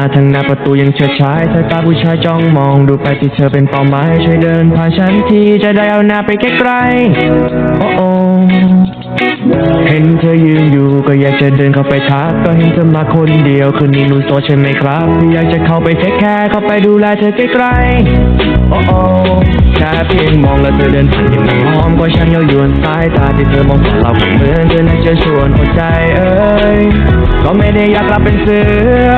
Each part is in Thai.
หน้าประตูยังเฉิดฉายสายตาผู้ชายจ้องมองดูไปที่เธอเป็นเป้าหมายช่วยเดินผ่านฉันทีจะได้เอาหน้าไปใกล้ๆโอ้โอเห็นเธอยืนอยู่ก็อยากจะเดินเข้าไปทักก็เห็นเธอมาคนเดียวคืนนี้หนูโสดใช่ไหมครับอยากจะเข้าไปเทคแคร์เข้าไปดูแลเธอใกล้ๆโอ้โอแค่เพียงมองแล้วเธอเดินผ่านยังไม่หอมก็ช่างเย้ายวนสายตาที่เธอมองผ่านเราก็เหมือนเธอน่าจะชวนหัวใจเอ้ยก็ไม่ได้อยากกลับเป็นเสือ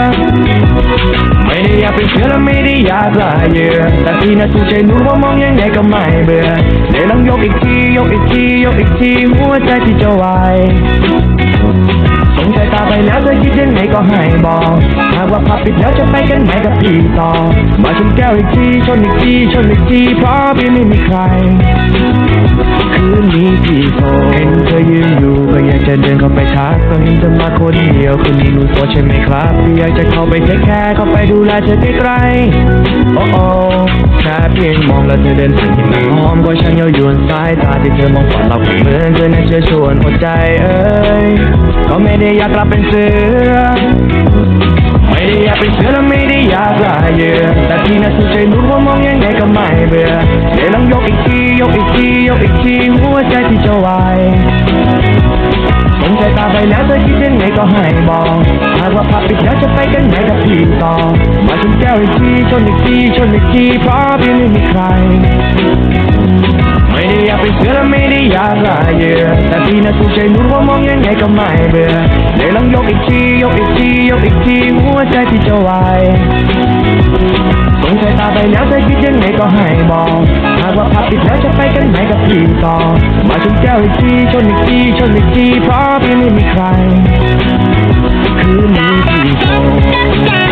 ไม่ได้อยากเป็นเสือและไม่ได้อยากลายเยื่อแต่พี่น่ะถูกใจหนูว่ามองยังไงก็ไม่เบื่อเดี๋ยวลองยกอีกทียกอีกทียกอีกทีหัวใจที่จะวายสงสัยตาไปแล้วเธอคิดยังไงก็ให้บอกหากว่าพับปิดแล้วจะไปกันไหนกับพี่ต่อ มาชนแก้วอีกทีชนอีกทีชนอีกทีเพราะพี่ไม่มีใครคืนนี้พี่โสดเห็นเธอยืน อเดินเข้าไปทักก็เห็นเธอมาคนเดียวคืนนี้หนูโสดใช่ไหมครับพี่อยากจะเข้าไปเทคแคร์เข้าไปดูแลเธอใกล้ๆโอ้โอ้แค่เพียงมองแล้วเธอเดินผ่านที่มันหอมก็ช่างเย้ายวนสายตาที่เธอมองฝันเราเหมือนเธอน่าเชื่อชวนหัวใจเอ้ยก็ไม่ได้อยากกลับเป็นเสือไม่ได้อยากเป็นเสือและไม่ได้อยากลายเยื่อแต่ที่น่าสนใจรู้ว่ามองยังไงก็ไม่เบื่อเดี๋ยวลองยกอีกทียกอีกทียกอีกทีหัวใจที่จะวายสงสัยตาไป แล้วเธอคิดยังไงก็ให้บอกหากว่าพับปิดแล้วจะไปกันไหนกับพี่ต่อ มาชนแก้วอีกทีชนอีกทีชนอีกทีเพราะพี่ไม่มีใคร ไม่ได้อยากเป็นเสือและไม่ได้อยากลายเหยื่อแต่พี่น่ะถูกใจหนูว่ามองยังไงก็ไม่เบื่อเดี๋ยวลองยกอีกทียกอีกทียกอีกทีหัวใจที่จะวายสงสัยตาไปแล้วเธอคิดยังไงก็ให้บอกหากว่า กี่ต่อ มาชนแก้วอีกทีชนอีกทีชนอีกทีเพราะพี่ไม่มีใคร คืนนี้พี่โสด